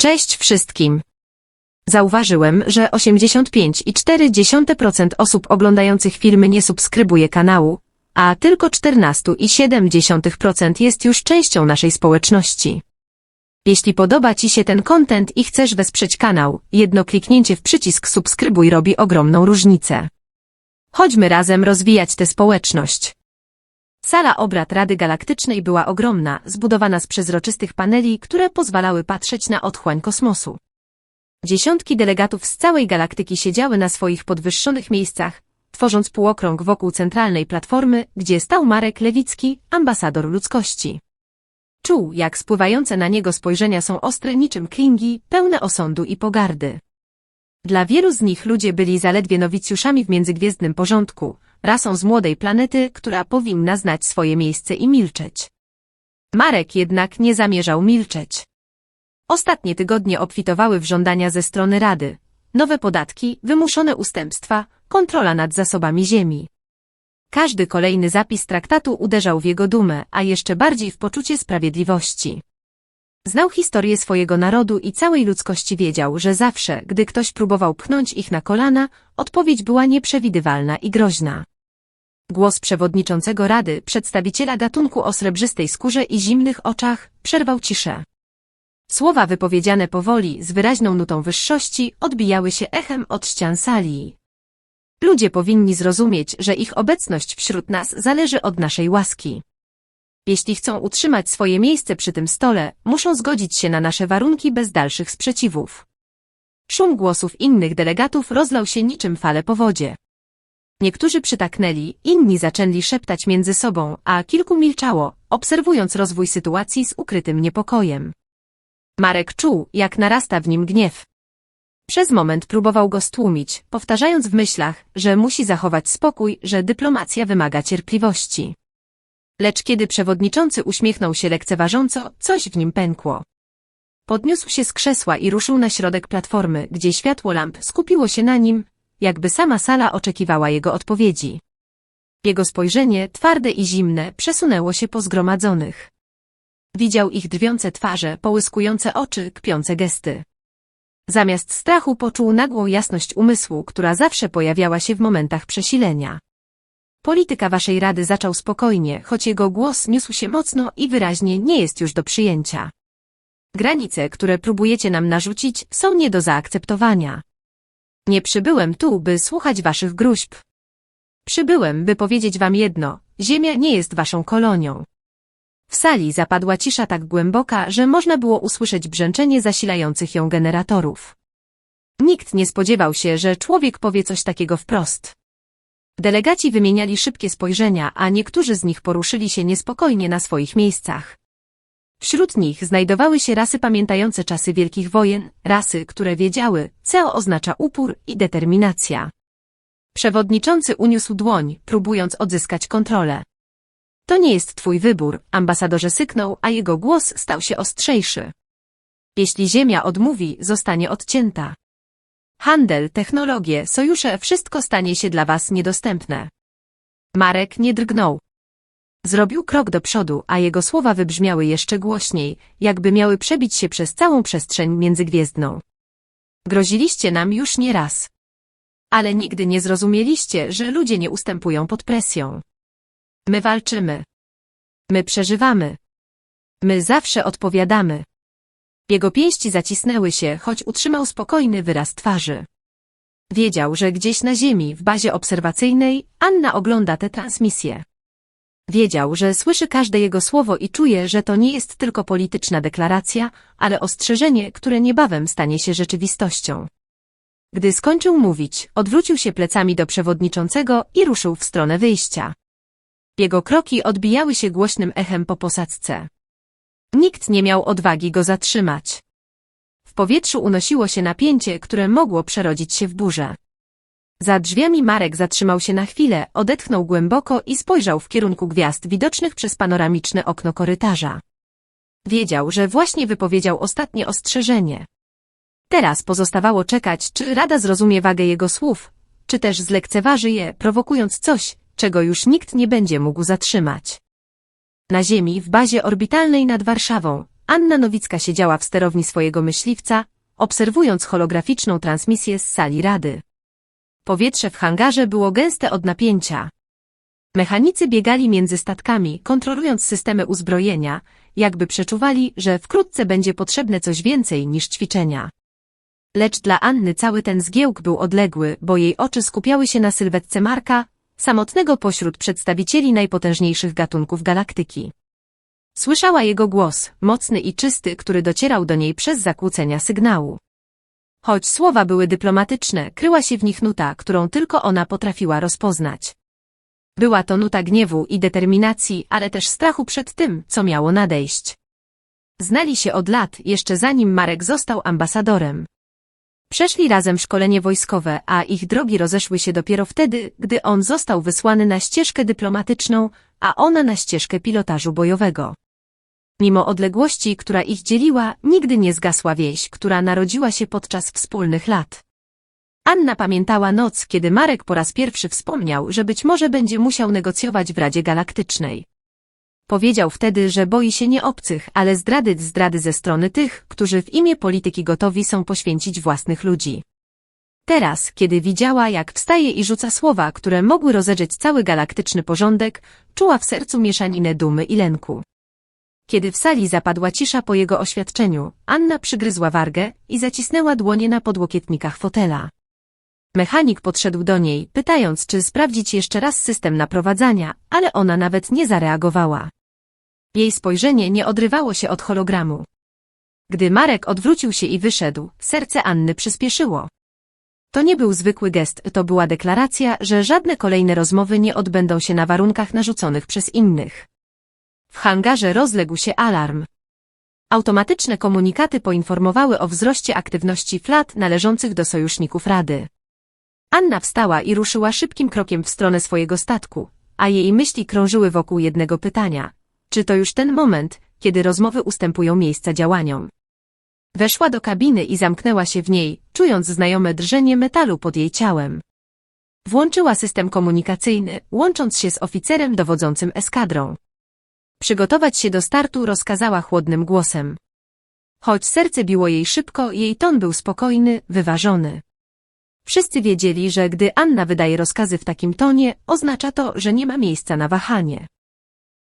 Cześć wszystkim. Zauważyłem, że 85,4% osób oglądających filmy nie subskrybuje kanału, a tylko 14,7% jest już częścią naszej społeczności. Jeśli podoba Ci się ten content i chcesz wesprzeć kanał, jedno kliknięcie w przycisk subskrybuj robi ogromną różnicę. Chodźmy razem rozwijać tę społeczność. Sala obrad Rady Galaktycznej była ogromna, zbudowana z przezroczystych paneli, które pozwalały patrzeć na otchłań kosmosu. Dziesiątki delegatów z całej galaktyki siedziały na swoich podwyższonych miejscach, tworząc półokrąg wokół centralnej platformy, gdzie stał Marek Lewicki, ambasador ludzkości. Czuł, jak spływające na niego spojrzenia są ostre niczym klingi, pełne osądu i pogardy. Dla wielu z nich ludzie byli zaledwie nowicjuszami w międzygwiezdnym porządku, rasą z młodej planety, która powinna znać swoje miejsce i milczeć. Marek jednak nie zamierzał milczeć. Ostatnie tygodnie obfitowały w żądania ze strony Rady. Nowe podatki, wymuszone ustępstwa, kontrola nad zasobami ziemi. Każdy kolejny zapis traktatu uderzał w jego dumę, a jeszcze bardziej w poczucie sprawiedliwości. Znał historię swojego narodu i całej ludzkości wiedział, że zawsze, gdy ktoś próbował pchnąć ich na kolana, odpowiedź była nieprzewidywalna i groźna. Głos przewodniczącego Rady, przedstawiciela gatunku o srebrzystej skórze i zimnych oczach, przerwał ciszę. Słowa wypowiedziane powoli, z wyraźną nutą wyższości, odbijały się echem od ścian sali. Ludzie powinni zrozumieć, że ich obecność wśród nas zależy od naszej łaski. Jeśli chcą utrzymać swoje miejsce przy tym stole, muszą zgodzić się na nasze warunki bez dalszych sprzeciwów. Szum głosów innych delegatów rozlał się niczym fale po wodzie. Niektórzy przytaknęli, inni zaczęli szeptać między sobą, a kilku milczało, obserwując rozwój sytuacji z ukrytym niepokojem. Marek czuł, jak narasta w nim gniew. Przez moment próbował go stłumić, powtarzając w myślach, że musi zachować spokój, że dyplomacja wymaga cierpliwości. Lecz kiedy przewodniczący uśmiechnął się lekceważąco, coś w nim pękło. Podniósł się z krzesła i ruszył na środek platformy, gdzie światło lamp skupiło się na nim, jakby sama sala oczekiwała jego odpowiedzi. Jego spojrzenie, twarde i zimne, przesunęło się po zgromadzonych. Widział ich drwiące twarze, połyskujące oczy, kpiące gesty. Zamiast strachu poczuł nagłą jasność umysłu, która zawsze pojawiała się w momentach przesilenia. Polityka waszej rady zaczął spokojnie, choć jego głos niósł się mocno i wyraźnie nie jest już do przyjęcia. Granice, które próbujecie nam narzucić, są nie do zaakceptowania. Nie przybyłem tu, by słuchać waszych gruźb. Przybyłem, by powiedzieć wam jedno, Ziemia nie jest waszą kolonią. W sali zapadła cisza tak głęboka, że można było usłyszeć brzęczenie zasilających ją generatorów. Nikt nie spodziewał się, że człowiek powie coś takiego wprost. Delegaci wymieniali szybkie spojrzenia, a niektórzy z nich poruszyli się niespokojnie na swoich miejscach. Wśród nich znajdowały się rasy pamiętające czasy wielkich wojen, rasy, które wiedziały, co oznacza upór i determinacja. Przewodniczący uniósł dłoń, próbując odzyskać kontrolę. To nie jest twój wybór, ambasadorze syknął, a jego głos stał się ostrzejszy. Jeśli ziemia odmówi, zostanie odcięta. Handel, technologie, sojusze, wszystko stanie się dla was niedostępne. Marek nie drgnął. Zrobił krok do przodu, a jego słowa wybrzmiały jeszcze głośniej, jakby miały przebić się przez całą przestrzeń międzygwiezdną. Groziliście nam już nie raz. Ale nigdy nie zrozumieliście, że ludzie nie ustępują pod presją. My walczymy. My przeżywamy. My zawsze odpowiadamy. Jego pięści zacisnęły się, choć utrzymał spokojny wyraz twarzy. Wiedział, że gdzieś na ziemi, w bazie obserwacyjnej, Anna ogląda tę transmisję. Wiedział, że słyszy każde jego słowo i czuje, że to nie jest tylko polityczna deklaracja, ale ostrzeżenie, które niebawem stanie się rzeczywistością. Gdy skończył mówić, odwrócił się plecami do przewodniczącego i ruszył w stronę wyjścia. Jego kroki odbijały się głośnym echem po posadzce. Nikt nie miał odwagi go zatrzymać. W powietrzu unosiło się napięcie, które mogło przerodzić się w burzę. Za drzwiami Marek zatrzymał się na chwilę, odetchnął głęboko i spojrzał w kierunku gwiazd widocznych przez panoramiczne okno korytarza. Wiedział, że właśnie wypowiedział ostatnie ostrzeżenie. Teraz pozostawało czekać, czy Rada zrozumie wagę jego słów, czy też zlekceważy je, prowokując coś, czego już nikt nie będzie mógł zatrzymać. Na Ziemi, w bazie orbitalnej nad Warszawą, Anna Nowicka siedziała w sterowni swojego myśliwca, obserwując holograficzną transmisję z sali rady. Powietrze w hangarze było gęste od napięcia. Mechanicy biegali między statkami, kontrolując systemy uzbrojenia, jakby przeczuwali, że wkrótce będzie potrzebne coś więcej niż ćwiczenia. Lecz dla Anny cały ten zgiełk był odległy, bo jej oczy skupiały się na sylwetce Marka, samotnego pośród przedstawicieli najpotężniejszych gatunków galaktyki. Słyszała jego głos, mocny i czysty, który docierał do niej przez zakłócenia sygnału. Choć słowa były dyplomatyczne, kryła się w nich nuta, którą tylko ona potrafiła rozpoznać. Była to nuta gniewu i determinacji, ale też strachu przed tym, co miało nadejść. Znali się od lat, jeszcze zanim Marek został ambasadorem. Przeszli razem szkolenie wojskowe, a ich drogi rozeszły się dopiero wtedy, gdy on został wysłany na ścieżkę dyplomatyczną, a ona na ścieżkę pilotażu bojowego. Mimo odległości, która ich dzieliła, nigdy nie zgasła wieś, która narodziła się podczas wspólnych lat. Anna pamiętała noc, kiedy Marek po raz pierwszy wspomniał, że być może będzie musiał negocjować w Radzie Galaktycznej. Powiedział wtedy, że boi się nie obcych, ale zdrady zdrady ze strony tych, którzy w imię polityki gotowi są poświęcić własnych ludzi. Teraz, kiedy widziała, jak wstaje i rzuca słowa, które mogły rozedrzeć cały galaktyczny porządek, czuła w sercu mieszaninę dumy i lęku. Kiedy w sali zapadła cisza po jego oświadczeniu, Anna przygryzła wargę i zacisnęła dłonie na podłokietnikach fotela. Mechanik podszedł do niej, pytając, czy sprawdzić jeszcze raz system naprowadzania, ale ona nawet nie zareagowała. Jej spojrzenie nie odrywało się od hologramu. Gdy Marek odwrócił się i wyszedł, serce Anny przyspieszyło. To nie był zwykły gest, to była deklaracja, że żadne kolejne rozmowy nie odbędą się na warunkach narzuconych przez innych. W hangarze rozległ się alarm. Automatyczne komunikaty poinformowały o wzroście aktywności flat należących do sojuszników Rady. Anna wstała i ruszyła szybkim krokiem w stronę swojego statku, a jej myśli krążyły wokół jednego pytania. Czy to już ten moment, kiedy rozmowy ustępują miejsca działaniom? Weszła do kabiny i zamknęła się w niej, czując znajome drżenie metalu pod jej ciałem. Włączyła system komunikacyjny, łącząc się z oficerem dowodzącym eskadrą. Przygotować się do startu rozkazała chłodnym głosem. Choć serce biło jej szybko, jej ton był spokojny, wyważony. Wszyscy wiedzieli, że gdy Anna wydaje rozkazy w takim tonie, oznacza to, że nie ma miejsca na wahanie.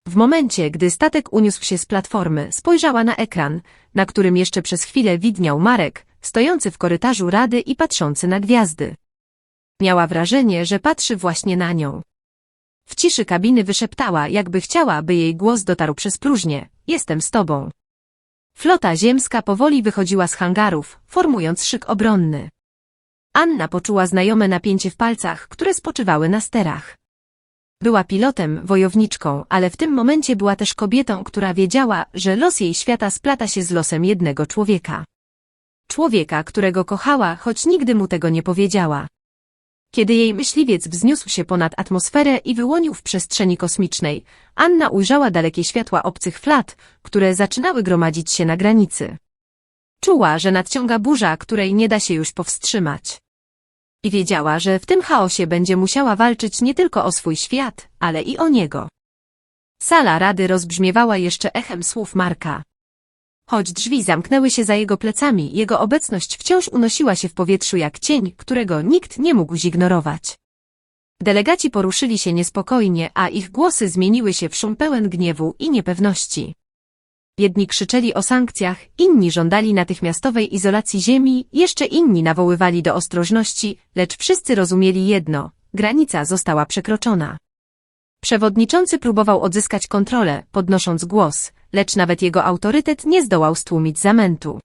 W momencie, gdy statek uniósł się z platformy, spojrzała na ekran, na którym jeszcze przez chwilę widniał Marek, stojący w korytarzu rady i patrzący na gwiazdy. Miała wrażenie, że patrzy właśnie na nią. W ciszy kabiny wyszeptała, jakby chciała, by jej głos dotarł przez próżnię. Jestem z tobą. Flota ziemska powoli wychodziła z hangarów, formując szyk obronny. Anna poczuła znajome napięcie w palcach, które spoczywały na sterach. Była pilotem, wojowniczką, ale w tym momencie była też kobietą, która wiedziała, że los jej świata splata się z losem jednego człowieka. Człowieka, którego kochała, choć nigdy mu tego nie powiedziała. Kiedy jej myśliwiec wzniósł się ponad atmosferę i wyłonił w przestrzeni kosmicznej, Anna ujrzała dalekie światła obcych flat, które zaczynały gromadzić się na granicy. Czuła, że nadciąga burza, której nie da się już powstrzymać. I wiedziała, że w tym chaosie będzie musiała walczyć nie tylko o swój świat, ale i o niego. Sala rady rozbrzmiewała jeszcze echem słów Marka. Choć drzwi zamknęły się za jego plecami, jego obecność wciąż unosiła się w powietrzu jak cień, którego nikt nie mógł zignorować. Delegaci poruszyli się niespokojnie, a ich głosy zmieniły się w szum pełen gniewu i niepewności. Jedni krzyczeli o sankcjach, inni żądali natychmiastowej izolacji ziemi, jeszcze inni nawoływali do ostrożności, lecz wszyscy rozumieli jedno – granica została przekroczona. Przewodniczący próbował odzyskać kontrolę, podnosząc głos, lecz nawet jego autorytet nie zdołał stłumić zamętu.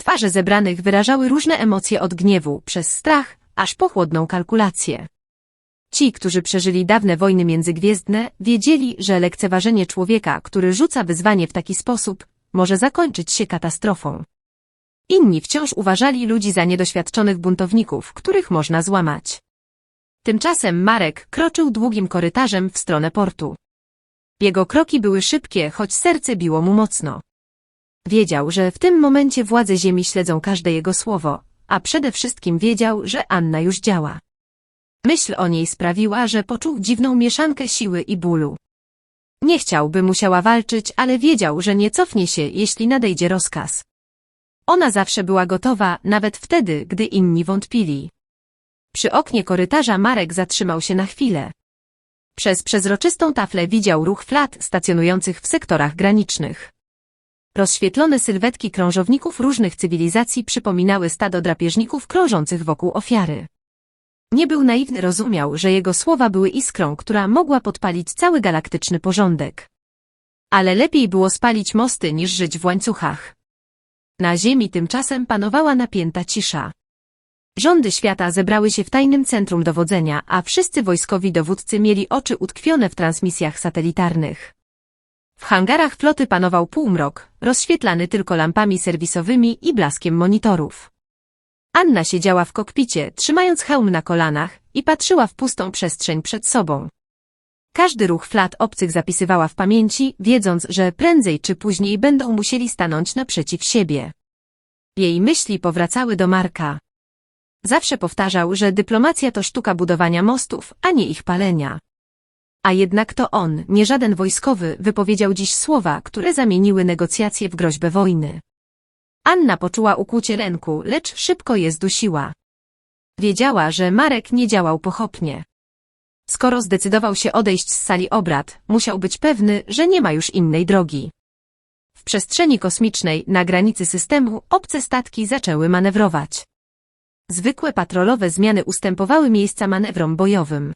Twarze zebranych wyrażały różne emocje od gniewu, przez strach, aż po chłodną kalkulację. Ci, którzy przeżyli dawne wojny międzygwiezdne, wiedzieli, że lekceważenie człowieka, który rzuca wyzwanie w taki sposób, może zakończyć się katastrofą. Inni wciąż uważali ludzi za niedoświadczonych buntowników, których można złamać. Tymczasem Marek kroczył długim korytarzem w stronę portu. Jego kroki były szybkie, choć serce biło mu mocno. Wiedział, że w tym momencie władze ziemi śledzą każde jego słowo, a przede wszystkim wiedział, że Anna już działa. Myśl o niej sprawiła, że poczuł dziwną mieszankę siły i bólu. Nie chciał, by musiała walczyć, ale wiedział, że nie cofnie się, jeśli nadejdzie rozkaz. Ona zawsze była gotowa, nawet wtedy, gdy inni wątpili. Przy oknie korytarza Marek zatrzymał się na chwilę. Przez przezroczystą taflę widział ruch flat stacjonujących w sektorach granicznych. Rozświetlone sylwetki krążowników różnych cywilizacji przypominały stado drapieżników krążących wokół ofiary. Nie był naiwny, rozumiał, że jego słowa były iskrą, która mogła podpalić cały galaktyczny porządek. Ale lepiej było spalić mosty niż żyć w łańcuchach. Na ziemi tymczasem panowała napięta cisza. Rządy świata zebrały się w tajnym centrum dowodzenia, a wszyscy wojskowi dowódcy mieli oczy utkwione w transmisjach satelitarnych. W hangarach floty panował półmrok, rozświetlany tylko lampami serwisowymi i blaskiem monitorów. Anna siedziała w kokpicie, trzymając hełm na kolanach i patrzyła w pustą przestrzeń przed sobą. Każdy ruch flat obcych zapisywała w pamięci, wiedząc, że prędzej czy później będą musieli stanąć naprzeciw siebie. Jej myśli powracały do Marka. Zawsze powtarzał, że dyplomacja to sztuka budowania mostów, a nie ich palenia. A jednak to on, nie żaden wojskowy, wypowiedział dziś słowa, które zamieniły negocjacje w groźbę wojny. Anna poczuła ukłucie ręku, lecz szybko je zdusiła. Wiedziała, że Marek nie działał pochopnie. Skoro zdecydował się odejść z sali obrad, musiał być pewny, że nie ma już innej drogi. W przestrzeni kosmicznej, na granicy systemu, obce statki zaczęły manewrować. Zwykłe patrolowe zmiany ustępowały miejsca manewrom bojowym.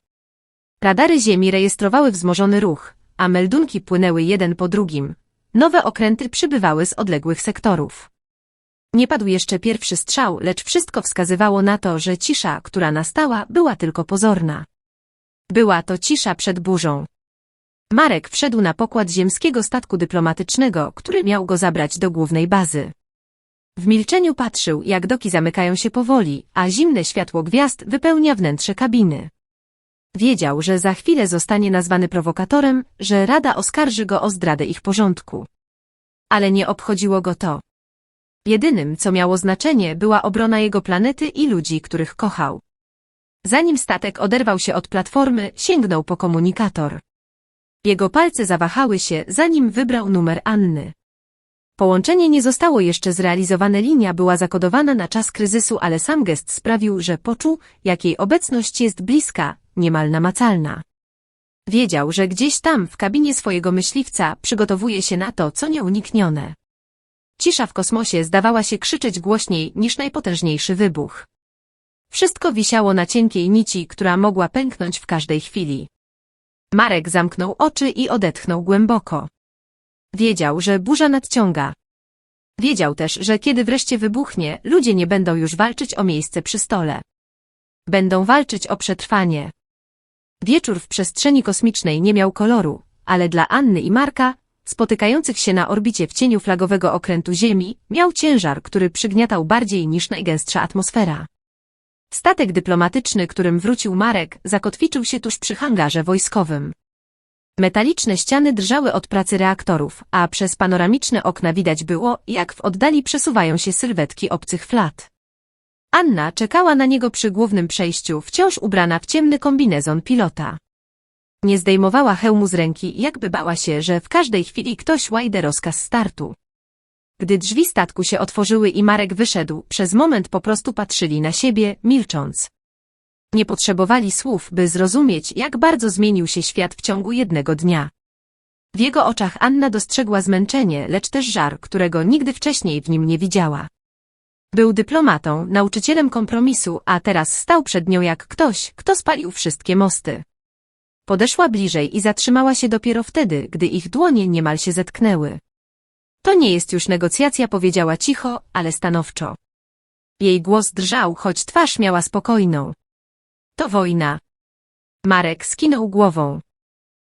Radary Ziemi rejestrowały wzmożony ruch, a meldunki płynęły jeden po drugim. Nowe okręty przybywały z odległych sektorów. Nie padł jeszcze pierwszy strzał, lecz wszystko wskazywało na to, że cisza, która nastała, była tylko pozorna. Była to cisza przed burzą. Marek wszedł na pokład ziemskiego statku dyplomatycznego, który miał go zabrać do głównej bazy. W milczeniu patrzył, jak doki zamykają się powoli, a zimne światło gwiazd wypełnia wnętrze kabiny. Wiedział, że za chwilę zostanie nazwany prowokatorem, że Rada oskarży go o zdradę ich porządku. Ale nie obchodziło go to. Jedynym, co miało znaczenie, była obrona jego planety i ludzi, których kochał. Zanim statek oderwał się od platformy, sięgnął po komunikator. Jego palce zawahały się, zanim wybrał numer Anny. Połączenie nie zostało jeszcze zrealizowane, linia była zakodowana na czas kryzysu, ale sam gest sprawił, że poczuł, jak jej obecność jest bliska, niemal namacalna. Wiedział, że gdzieś tam, w kabinie swojego myśliwca, przygotowuje się na to, co nieuniknione. Cisza w kosmosie zdawała się krzyczeć głośniej niż najpotężniejszy wybuch. Wszystko wisiało na cienkiej nici, która mogła pęknąć w każdej chwili. Marek zamknął oczy i odetchnął głęboko. Wiedział, że burza nadciąga. Wiedział też, że kiedy wreszcie wybuchnie, ludzie nie będą już walczyć o miejsce przy stole. Będą walczyć o przetrwanie. Wieczór w przestrzeni kosmicznej nie miał koloru, ale dla Anny i Marka, spotykających się na orbicie w cieniu flagowego okrętu Ziemi, miał ciężar, który przygniatał bardziej niż najgęstsza atmosfera. Statek dyplomatyczny, którym wrócił Marek, zakotwiczył się tuż przy hangarze wojskowym. Metaliczne ściany drżały od pracy reaktorów, a przez panoramiczne okna widać było, jak w oddali przesuwają się sylwetki obcych flat. Anna czekała na niego przy głównym przejściu, wciąż ubrana w ciemny kombinezon pilota. Nie zdejmowała hełmu z ręki, jakby bała się, że w każdej chwili ktoś łajde rozkaz startu. Gdy drzwi statku się otworzyły i Marek wyszedł, przez moment po prostu patrzyli na siebie, milcząc. Nie potrzebowali słów, by zrozumieć, jak bardzo zmienił się świat w ciągu jednego dnia. W jego oczach Anna dostrzegła zmęczenie, lecz też żar, którego nigdy wcześniej w nim nie widziała. Był dyplomatą, nauczycielem kompromisu, a teraz stał przed nią jak ktoś, kto spalił wszystkie mosty. Podeszła bliżej i zatrzymała się dopiero wtedy, gdy ich dłonie niemal się zetknęły. To nie jest już negocjacja, powiedziała cicho, ale stanowczo. Jej głos drżał, choć twarz miała spokojną. To wojna. Marek skinął głową.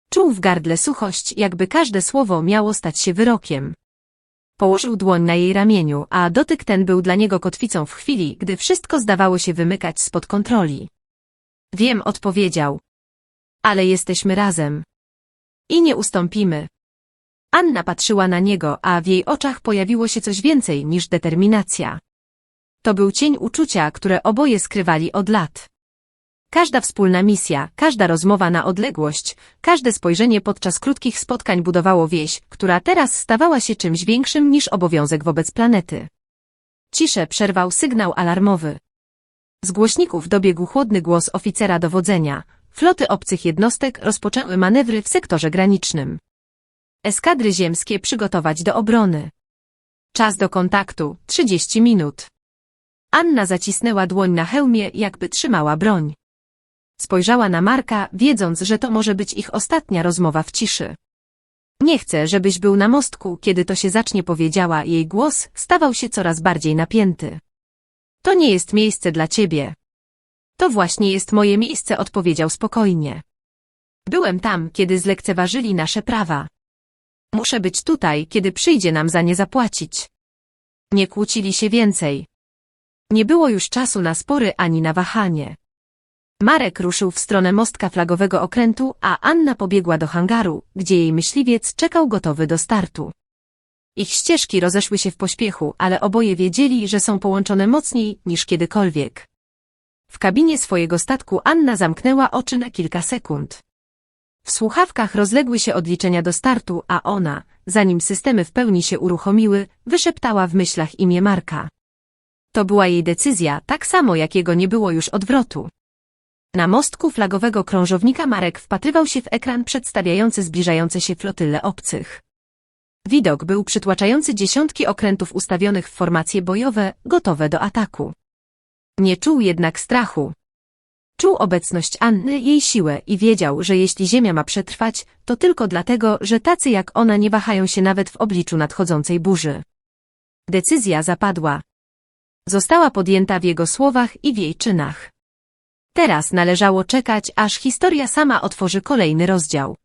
Czuł w gardle suchość, jakby każde słowo miało stać się wyrokiem. Położył dłoń na jej ramieniu, a dotyk ten był dla niego kotwicą w chwili, gdy wszystko zdawało się wymykać spod kontroli. Wiem, odpowiedział. Ale jesteśmy razem. I nie ustąpimy. Anna patrzyła na niego, a w jej oczach pojawiło się coś więcej niż determinacja. To był cień uczucia, które oboje skrywali od lat. Każda wspólna misja, każda rozmowa na odległość, każde spojrzenie podczas krótkich spotkań budowało wieś, która teraz stawała się czymś większym niż obowiązek wobec planety. Ciszę przerwał sygnał alarmowy. Z głośników dobiegł chłodny głos oficera dowodzenia. Floty obcych jednostek rozpoczęły manewry w sektorze granicznym. Eskadry ziemskie przygotować do obrony. Czas do kontaktu 30 minut. Anna zacisnęła dłoń na hełmie, jakby trzymała broń. Spojrzała na Marka, wiedząc, że to może być ich ostatnia rozmowa w ciszy. Nie chcę, żebyś był na mostku, kiedy to się zacznie powiedziała, jej głos stawał się coraz bardziej napięty. To nie jest miejsce dla ciebie. To właśnie jest moje miejsce, odpowiedział spokojnie. Byłem tam, kiedy zlekceważyli nasze prawa. Muszę być tutaj, kiedy przyjdzie nam za nie zapłacić. Nie kłócili się więcej. Nie było już czasu na spory ani na wahanie. Marek ruszył w stronę mostka flagowego okrętu, a Anna pobiegła do hangaru, gdzie jej myśliwiec czekał gotowy do startu. Ich ścieżki rozeszły się w pośpiechu, ale oboje wiedzieli, że są połączone mocniej niż kiedykolwiek. W kabinie swojego statku Anna zamknęła oczy na kilka sekund. W słuchawkach rozległy się odliczenia do startu, a ona, zanim systemy w pełni się uruchomiły, wyszeptała w myślach imię Marka. To była jej decyzja, tak samo jak jego nie było już odwrotu. Na mostku flagowego krążownika Marek wpatrywał się w ekran przedstawiający zbliżające się flotyle obcych. Widok był przytłaczający dziesiątki okrętów ustawionych w formacje bojowe, gotowe do ataku. Nie czuł jednak strachu. Czuł obecność Anny, jej siłę i wiedział, że jeśli Ziemia ma przetrwać, to tylko dlatego, że tacy jak ona nie wahają się nawet w obliczu nadchodzącej burzy. Decyzja zapadła. Została podjęta w jego słowach i w jej czynach. Teraz należało czekać, aż historia sama otworzy kolejny rozdział.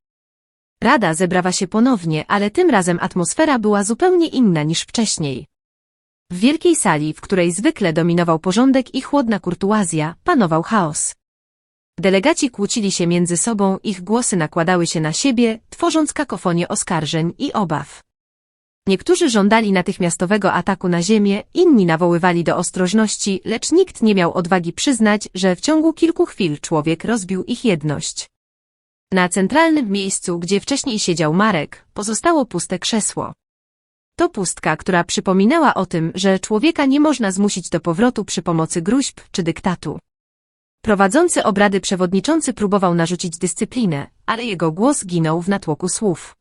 Rada zebrała się ponownie, ale tym razem atmosfera była zupełnie inna niż wcześniej. W wielkiej sali, w której zwykle dominował porządek i chłodna kurtuazja, panował chaos. Delegaci kłócili się między sobą, ich głosy nakładały się na siebie, tworząc kakofonię oskarżeń i obaw. Niektórzy żądali natychmiastowego ataku na ziemię, inni nawoływali do ostrożności, lecz nikt nie miał odwagi przyznać, że w ciągu kilku chwil człowiek rozbił ich jedność. Na centralnym miejscu, gdzie wcześniej siedział Marek, pozostało puste krzesło. To pustka, która przypominała o tym, że człowieka nie można zmusić do powrotu przy pomocy gruźb czy dyktatu. Prowadzący obrady przewodniczący próbował narzucić dyscyplinę, ale jego głos ginął w natłoku słów.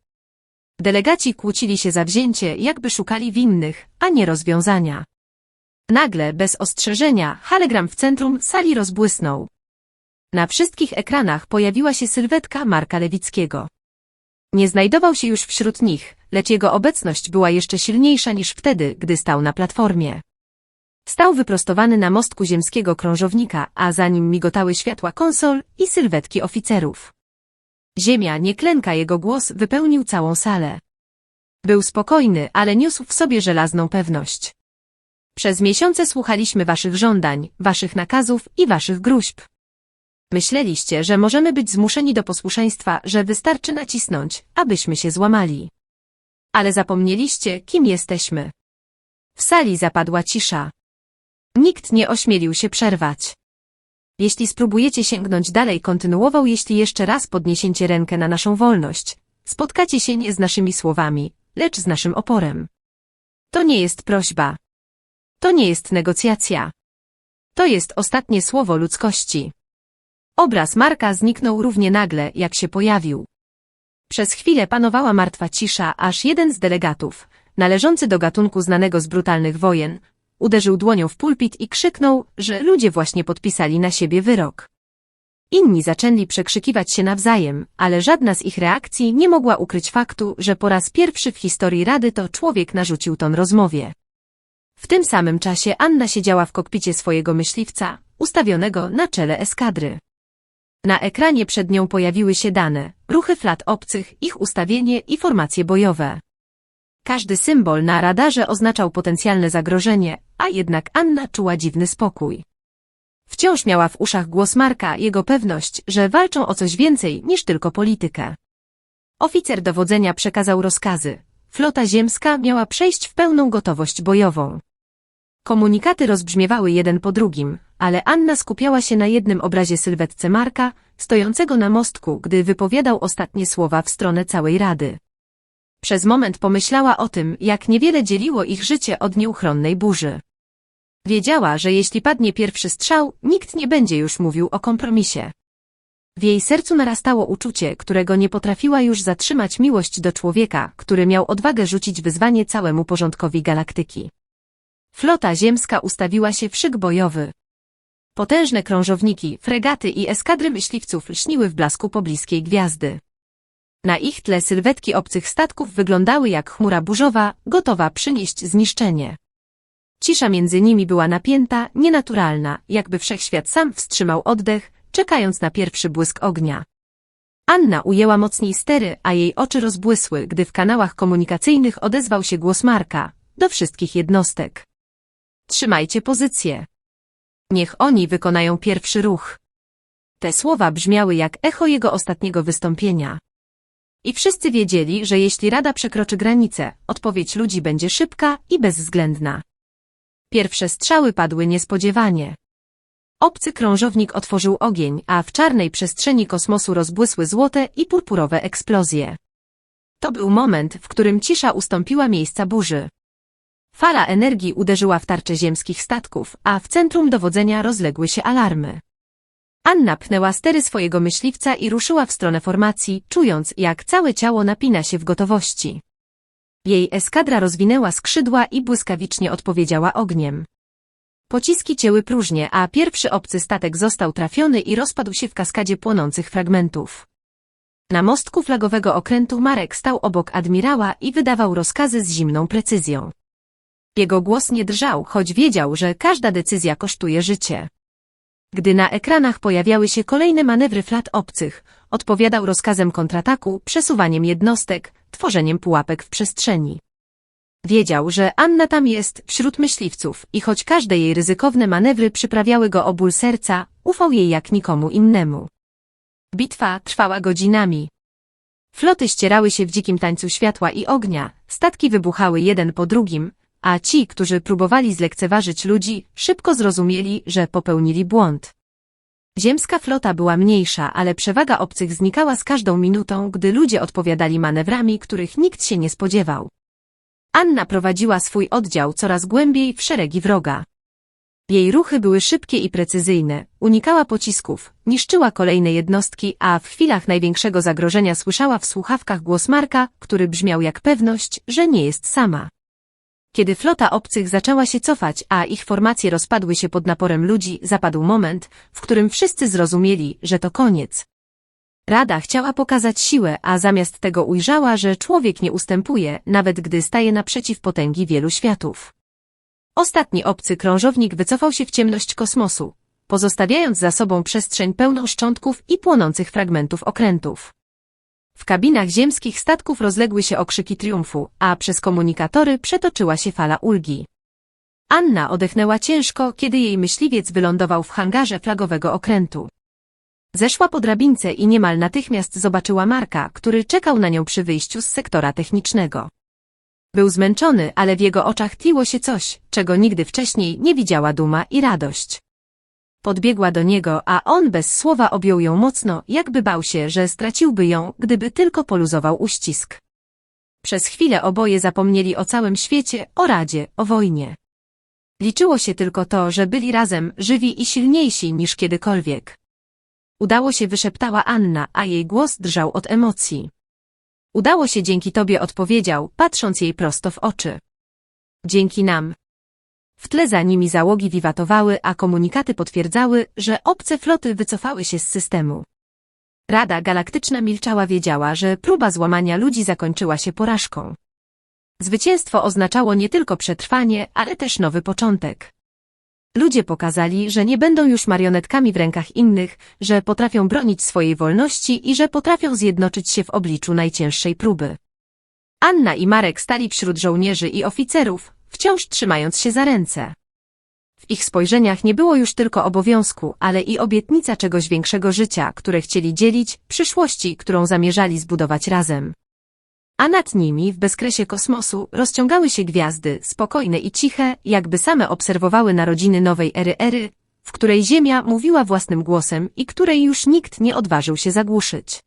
Delegaci kłócili się za wzięcie, jakby szukali winnych, a nie rozwiązania. Nagle, bez ostrzeżenia, halegram w centrum sali rozbłysnął. Na wszystkich ekranach pojawiła się sylwetka Marka Lewickiego. Nie znajdował się już wśród nich, lecz jego obecność była jeszcze silniejsza niż wtedy, gdy stał na platformie. Stał wyprostowany na mostku ziemskiego krążownika, a za nim migotały światła konsol i sylwetki oficerów. Ziemia nie klęka, jego głos wypełnił całą salę. Był spokojny, ale niósł w sobie żelazną pewność. Przez miesiące słuchaliśmy waszych żądań, waszych nakazów i waszych gruźb. Myśleliście, że możemy być zmuszeni do posłuszeństwa, że wystarczy nacisnąć, abyśmy się złamali. Ale zapomnieliście, kim jesteśmy. W sali zapadła cisza. Nikt nie ośmielił się przerwać. Jeśli spróbujecie sięgnąć dalej, kontynuował, jeśli jeszcze raz podniesiecie rękę na naszą wolność, spotkacie się nie z naszymi słowami, lecz z naszym oporem. To nie jest prośba. To nie jest negocjacja. To jest ostatnie słowo ludzkości. Obraz Marka zniknął równie nagle, jak się pojawił. Przez chwilę panowała martwa cisza, aż jeden z delegatów, należący do gatunku znanego z brutalnych wojen, uderzył dłonią w pulpit i krzyknął, że ludzie właśnie podpisali na siebie wyrok. Inni zaczęli przekrzykiwać się nawzajem, ale żadna z ich reakcji nie mogła ukryć faktu, że po raz pierwszy w historii Rady to człowiek narzucił ton rozmowie. W tym samym czasie Anna siedziała w kokpicie swojego myśliwca, ustawionego na czele eskadry. Na ekranie przed nią pojawiły się dane, ruchy flat obcych, ich ustawienie i formacje bojowe. Każdy symbol na radarze oznaczał potencjalne zagrożenie, a jednak Anna czuła dziwny spokój. Wciąż miała w uszach głos Marka, jego pewność, że walczą o coś więcej niż tylko politykę. Oficer dowodzenia przekazał rozkazy. Flota ziemska miała przejść w pełną gotowość bojową. Komunikaty rozbrzmiewały jeden po drugim. ale Anna skupiała się na jednym obrazie sylwetce Marka, stojącego na mostku, gdy wypowiadał ostatnie słowa w stronę całej rady. Przez moment pomyślała o tym, jak niewiele dzieliło ich życie od nieuchronnej burzy. Wiedziała, że jeśli padnie pierwszy strzał, nikt nie będzie już mówił o kompromisie. W jej sercu narastało uczucie, którego nie potrafiła już zatrzymać miłość do człowieka, który miał odwagę rzucić wyzwanie całemu porządkowi galaktyki. Flota ziemska ustawiła się w szyk bojowy. Potężne krążowniki, fregaty i eskadry myśliwców lśniły w blasku pobliskiej gwiazdy. Na ich tle sylwetki obcych statków wyglądały jak chmura burzowa, gotowa przynieść zniszczenie. Cisza między nimi była napięta, nienaturalna, jakby wszechświat sam wstrzymał oddech, czekając na pierwszy błysk ognia. Anna ujęła mocniej stery, a jej oczy rozbłysły, gdy w kanałach komunikacyjnych odezwał się głos Marka, do wszystkich jednostek. Trzymajcie pozycję. Niech oni wykonają pierwszy ruch. Te słowa brzmiały jak echo jego ostatniego wystąpienia. I wszyscy wiedzieli, że jeśli Rada przekroczy granicę, odpowiedź ludzi będzie szybka i bezwzględna. Pierwsze strzały padły niespodziewanie. Obcy krążownik otworzył ogień, a w czarnej przestrzeni kosmosu rozbłysły złote i purpurowe eksplozje. To był moment, w którym cisza ustąpiła miejsca burzy. Fala energii uderzyła w tarczę ziemskich statków, a w centrum dowodzenia rozległy się alarmy. Anna pchnęła stery swojego myśliwca i ruszyła w stronę formacji, czując, jak całe ciało napina się w gotowości. Jej eskadra rozwinęła skrzydła i błyskawicznie odpowiedziała ogniem. Pociski cięły próżnie, a pierwszy obcy statek został trafiony i rozpadł się w kaskadzie płonących fragmentów. Na mostku flagowego okrętu Marek stał obok admirała i wydawał rozkazy z zimną precyzją. Jego głos nie drżał, choć wiedział, że każda decyzja kosztuje życie. Gdy na ekranach pojawiały się kolejne manewry flat obcych, odpowiadał rozkazem kontrataku, przesuwaniem jednostek, tworzeniem pułapek w przestrzeni. Wiedział, że Anna tam jest, wśród myśliwców, i choć każde jej ryzykowne manewry przyprawiały go o ból serca, ufał jej jak nikomu innemu. Bitwa trwała godzinami. Floty ścierały się w dzikim tańcu światła i ognia, statki wybuchały jeden po drugim, a ci, którzy próbowali zlekceważyć ludzi, szybko zrozumieli, że popełnili błąd. Ziemska flota była mniejsza, ale przewaga obcych znikała z każdą minutą, gdy ludzie odpowiadali manewrami, których nikt się nie spodziewał. Anna prowadziła swój oddział coraz głębiej w szeregi wroga. Jej ruchy były szybkie i precyzyjne, unikała pocisków, niszczyła kolejne jednostki, a w chwilach największego zagrożenia słyszała w słuchawkach głos Marka, który brzmiał jak pewność, że nie jest sama. Kiedy flota obcych zaczęła się cofać, a ich formacje rozpadły się pod naporem ludzi, zapadł moment, w którym wszyscy zrozumieli, że to koniec. Rada chciała pokazać siłę, a zamiast tego ujrzała, że człowiek nie ustępuje, nawet gdy staje naprzeciw potęgi wielu światów. Ostatni obcy krążownik wycofał się w ciemność kosmosu, pozostawiając za sobą przestrzeń pełną szczątków i płonących fragmentów okrętów. W kabinach ziemskich statków rozległy się okrzyki triumfu, a przez komunikatory przetoczyła się fala ulgi. Anna odechnęła ciężko, kiedy jej myśliwiec wylądował w hangarze flagowego okrętu. Zeszła po drabince i niemal natychmiast zobaczyła Marka, który czekał na nią przy wyjściu z sektora technicznego. Był zmęczony, ale w jego oczach tliło się coś, czego nigdy wcześniej nie widziała duma i radość. Podbiegła do niego, a on bez słowa objął ją mocno, jakby bał się, że straciłby ją, gdyby tylko poluzował uścisk. Przez chwilę oboje zapomnieli o całym świecie, o radzie, o wojnie. Liczyło się tylko to, że byli razem, żywi i silniejsi niż kiedykolwiek. Udało się wyszeptała Anna, a jej głos drżał od emocji. Udało się dzięki tobie odpowiedział, patrząc jej prosto w oczy. Dzięki nam, w tle za nimi załogi wiwatowały, a komunikaty potwierdzały, że obce floty wycofały się z systemu. Rada Galaktyczna milczała wiedziała, że próba złamania ludzi zakończyła się porażką. Zwycięstwo oznaczało nie tylko przetrwanie, ale też nowy początek. Ludzie pokazali, że nie będą już marionetkami w rękach innych, że potrafią bronić swojej wolności i że potrafią zjednoczyć się w obliczu najcięższej próby. Anna i Marek stali wśród żołnierzy i oficerów, wciąż trzymając się za ręce. W ich spojrzeniach nie było już tylko obowiązku, ale i obietnica czegoś większego życia, które chcieli dzielić, przyszłości, którą zamierzali zbudować razem. A nad nimi, w bezkresie kosmosu, rozciągały się gwiazdy, spokojne i ciche, jakby same obserwowały narodziny nowej ery ery, w której Ziemia mówiła własnym głosem i której już nikt nie odważył się zagłuszyć.